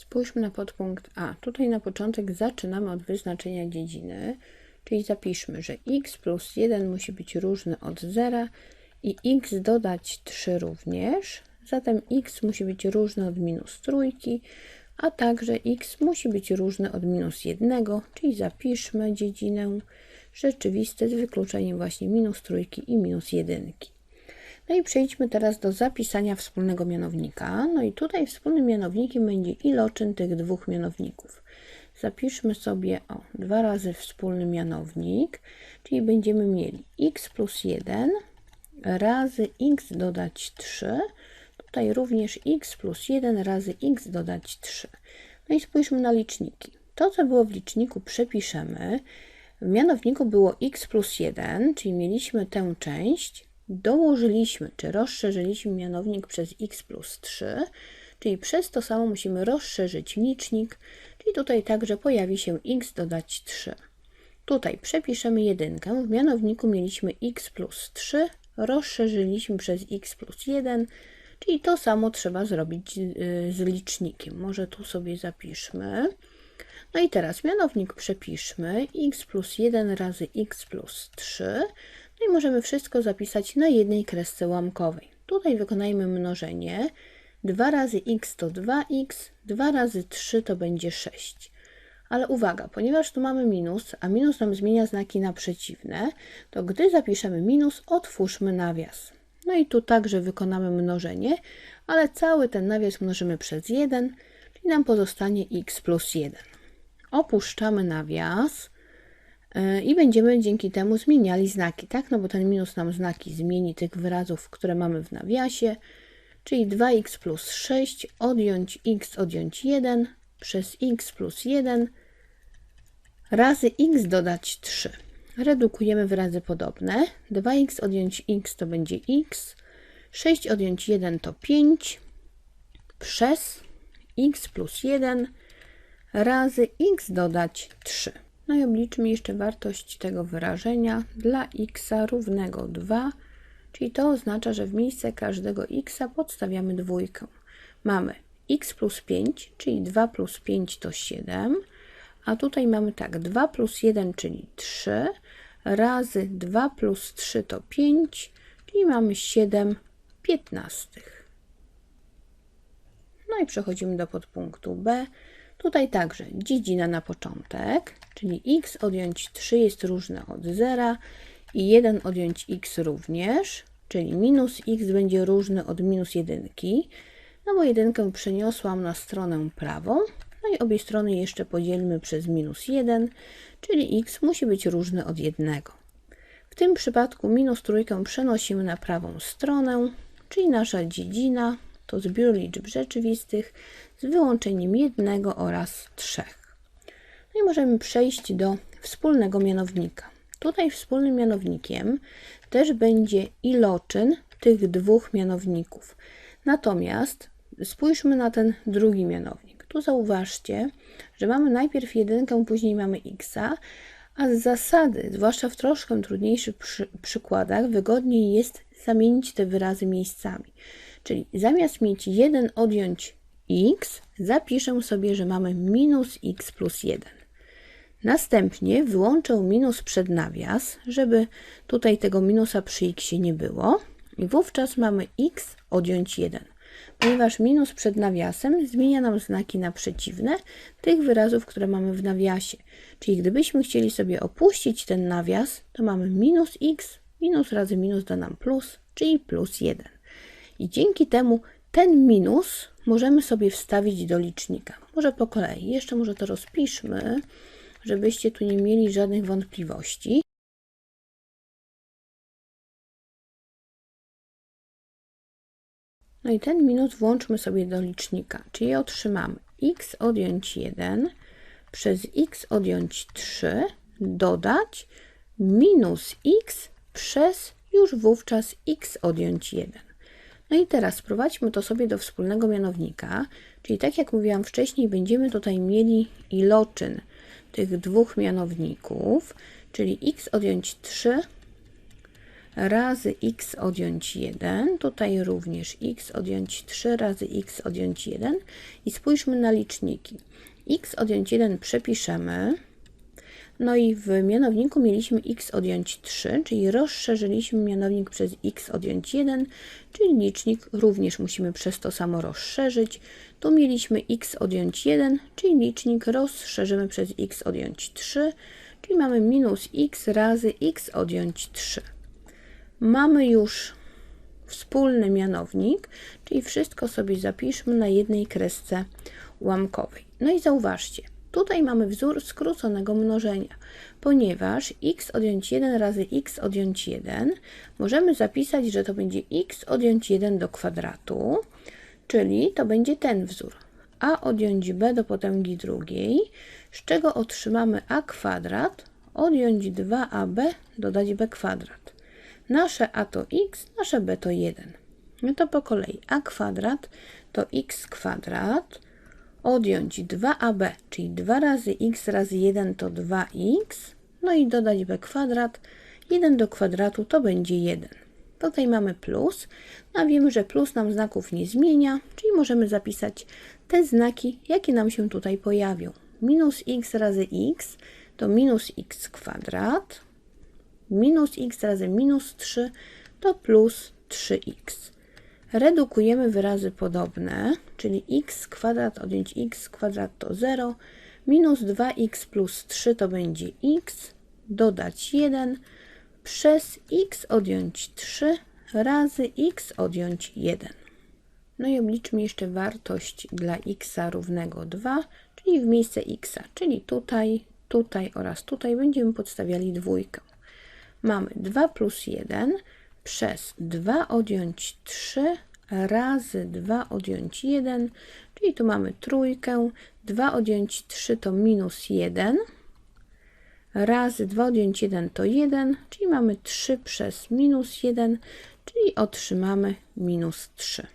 Spójrzmy na podpunkt A. Tutaj na początek zaczynamy od wyznaczenia dziedziny, czyli zapiszmy, że x plus 1 musi być różny od 0 i x dodać 3 również. Zatem x musi być różny od minus trójki, a także x musi być różny od minus 1, czyli zapiszmy dziedzinę rzeczywiste z wykluczeniem właśnie minus trójki i minus jedynki. No i przejdźmy teraz do zapisania wspólnego mianownika. No i tutaj wspólnym mianownikiem będzie iloczyn tych dwóch mianowników. Zapiszmy sobie o dwa razy wspólny mianownik, czyli będziemy mieli x plus 1 razy x dodać 3. Tutaj również x plus 1 razy x dodać 3. No i spójrzmy na liczniki. To, co było w liczniku, przepiszemy. W mianowniku było x plus 1, czyli mieliśmy tę część, dołożyliśmy, czy rozszerzyliśmy mianownik przez x plus 3, czyli przez to samo musimy rozszerzyć licznik, czyli tutaj także pojawi się x dodać 3. Tutaj przepiszemy jedynkę, w mianowniku mieliśmy x plus 3, rozszerzyliśmy przez x plus 1, czyli to samo trzeba zrobić y, z licznikiem. Może tu sobie zapiszmy. No i teraz mianownik przepiszmy x plus 1 razy x plus 3. No i możemy wszystko zapisać na jednej kresce łamkowej. Tutaj wykonajmy mnożenie. 2 razy x to 2x, 2 razy 3 to będzie 6. Ale uwaga, ponieważ tu mamy minus, a minus nam zmienia znaki na przeciwne, to gdy zapiszemy minus, otwórzmy nawias. No i tu także wykonamy mnożenie, ale cały ten nawias mnożymy przez 1, czyli nam pozostanie x plus 1. Opuszczamy nawias i będziemy dzięki temu zmieniali znaki, tak? No bo ten minus nam znaki zmieni tych wyrazów, które mamy w nawiasie, czyli 2x plus 6 odjąć x odjąć 1 przez x plus 1 razy x dodać 3. Redukujemy wyrazy podobne. 2x odjąć x to będzie x, 6 odjąć 1 to 5 przez x plus 1 razy x dodać 3. No i obliczmy jeszcze wartość tego wyrażenia dla x równego 2, czyli to oznacza, że w miejsce każdego x podstawiamy dwójkę. Mamy x plus 5, czyli 2 plus 5 to 7, a tutaj mamy tak, 2 plus 1, czyli 3, razy 2 plus 3 to 5, czyli mamy 7 piętnastych. No i przechodzimy do podpunktu B. Tutaj także dziedzina na początek, czyli x odjąć 3 jest różne od 0 i 1 odjąć x również, czyli minus x będzie różny od minus 1, no bo jedynkę przeniosłam na stronę prawą, no i obie strony jeszcze podzielmy przez minus 1, czyli x musi być różny od 1. W tym przypadku minus trójkę przenosimy na prawą stronę, czyli nasza dziedzina to zbiór liczb rzeczywistych z wyłączeniem jednego oraz trzech. No i możemy przejść do wspólnego mianownika. Tutaj wspólnym mianownikiem też będzie iloczyn tych dwóch mianowników. Natomiast spójrzmy na ten drugi mianownik. Tu zauważcie, że mamy najpierw jedynkę, później mamy x, a z zasady, zwłaszcza w troszkę trudniejszych przy, przykładach, wygodniej jest zamienić te wyrazy miejscami. Czyli zamiast mieć 1 odjąć x, zapiszę sobie, że mamy minus x plus 1. Następnie wyłączę minus przed nawias, żeby tutaj tego minusa przy x nie było. I wówczas mamy x odjąć 1. Ponieważ minus przed nawiasem zmienia nam znaki na przeciwne tych wyrazów, które mamy w nawiasie. Czyli gdybyśmy chcieli sobie opuścić ten nawias, to mamy minus x, minus razy minus da nam plus, czyli plus 1. I dzięki temu ten minus możemy sobie wstawić do licznika. Może po kolei. Jeszcze może to rozpiszmy, żebyście tu nie mieli żadnych wątpliwości. No i ten minus włączmy sobie do licznika, czyli otrzymamy x odjąć 1 przez x odjąć 3 dodać minus x przez już wówczas x odjąć 1. No i teraz sprowadźmy to sobie do wspólnego mianownika, czyli tak jak mówiłam wcześniej, będziemy tutaj mieli iloczyn tych dwóch mianowników, czyli x odjąć 3 razy x odjąć 1, tutaj również x odjąć 3 razy x odjąć 1 i spójrzmy na liczniki. x odjąć 1 przepiszemy, no i w mianowniku mieliśmy x odjąć 3, czyli rozszerzyliśmy mianownik przez x odjąć 1, czyli licznik również musimy przez to samo rozszerzyć. Tu mieliśmy x odjąć 1, czyli licznik rozszerzymy przez x odjąć 3, czyli mamy minus x razy x odjąć 3. Mamy już wspólny mianownik, czyli wszystko sobie zapiszmy na jednej kresce ułamkowej. No i zauważcie, tutaj mamy wzór skróconego mnożenia, ponieważ x odjąć 1 razy x odjąć 1 możemy zapisać, że to będzie x odjąć 1 do kwadratu, czyli to będzie ten wzór a odjąć b do potęgi drugiej, z czego otrzymamy a kwadrat odjąć 2ab dodać b kwadrat. Nasze a to x, nasze b to 1. No to po kolei a kwadrat to x kwadrat odjąć 2ab, czyli 2 razy x razy 1 to 2x, no i dodać b kwadrat, 1 do kwadratu to będzie 1. Tutaj mamy plus, a wiemy, że plus nam znaków nie zmienia, czyli możemy zapisać te znaki, jakie nam się tutaj pojawią. Minus x razy x to minus x kwadrat, minus x razy minus 3 to plus 3x. Redukujemy wyrazy podobne, czyli x kwadrat odjąć x kwadrat to 0, minus 2x plus 3 to będzie x, dodać 1, przez x odjąć 3 razy x odjąć 1. No i obliczmy jeszcze wartość dla x równego 2, czyli w miejsce x, czyli tutaj, tutaj oraz tutaj będziemy podstawiali dwójkę. Mamy 2 plus 1 przez 2 odjąć 3 razy 2 odjąć 1, czyli tu mamy trójkę, 2 odjąć 3 to minus 1, razy 2 odjąć 1 to 1, czyli mamy 3 przez minus 1, czyli otrzymamy minus 3.